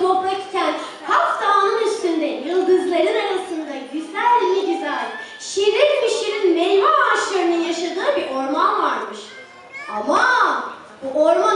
toprak iken Kaf üstünde yıldızların arasında güzel mi güzel şirin mi şirin meyve ağaçlarının yaşadığı bir orman varmış. Ama bu orman